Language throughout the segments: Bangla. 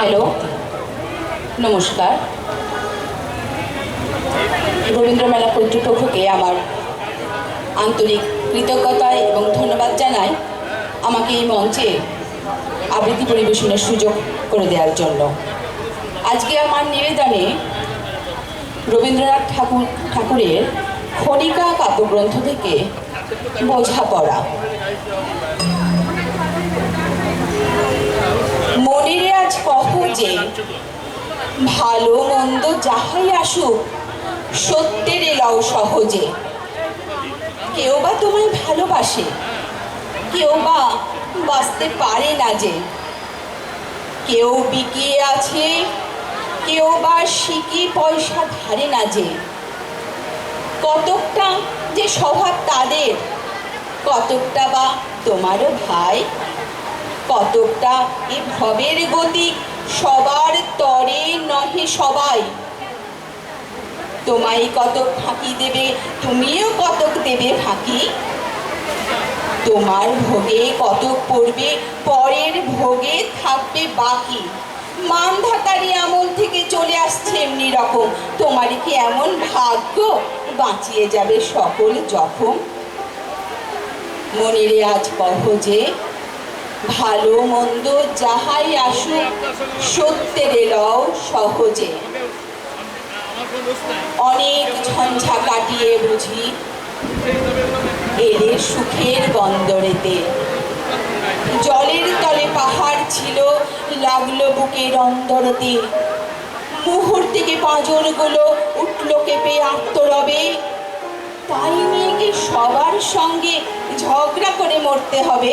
হ্যালো, নমস্কার। রবীন্দ্র মেলা কর্তৃপক্ষকে আমার আন্তরিক কৃতজ্ঞতা এবং ধন্যবাদ জানাই আমাকে এই মঞ্চে আবৃত্তি পরিবেশনের সুযোগ করে দেওয়ার জন্য। আজকে আমার নিবেদনে রবীন্দ্রনাথ ঠাকুর, ঠাকুরের খনিকা কাব্যগ্রন্থ থেকে বোঝাপড়া মনিরে আজ যে ভালো মন্দ যাহাই আসুক সত্যের এলাও সহজে। কেউ বা তোমায় ভালোবাসে কেউ বা বাঁচতে পারে না যে। কেউ বিকিয়ে আছে কেউ বা শিকি পয়সা ধারে না যে। কতকটা যে স্বভাব তাদের কতকটা বা তোমারও ভাই কতকটা এ ভবের গতি সবার তরে নহে সবাই। তোমায় কতক ফাঁকি দেবে, তুমিও কতক দেবে ফাঁকি? তোমার ভোগে কতক পড়বে, পরের ভোগে থাকবে বাকি। মানধাতারি আমল থেকে চলে আসছে এমনি রকম। তোমার কি এমন ভাগ্য? বাঁচিয়ে যাবে সকল জখম। মনিরে আজ কহ যে ভালো মন্দ যাহাই আসুক সত্যের এলাও সহজে। অনেক ঝঞ্ঝা কাটিয়ে বুঝি এলে সুখের বন্দরেতে। জলের তলে পাহাড় ছিল, লাগল বুকের অন্দরতে মুহূর্তে পাঁজরগুলো উঠল কেঁপে আত্মরবে। তাই নিয়ে কি সবার সঙ্গে ঝগড়া করে মরতে হবে?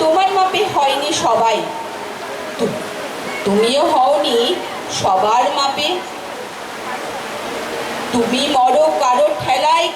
তোমার মাপে হয়নি সবাই? তুমিও হওনি সবার মাপে। তুমি মরো কারও ঠেলায়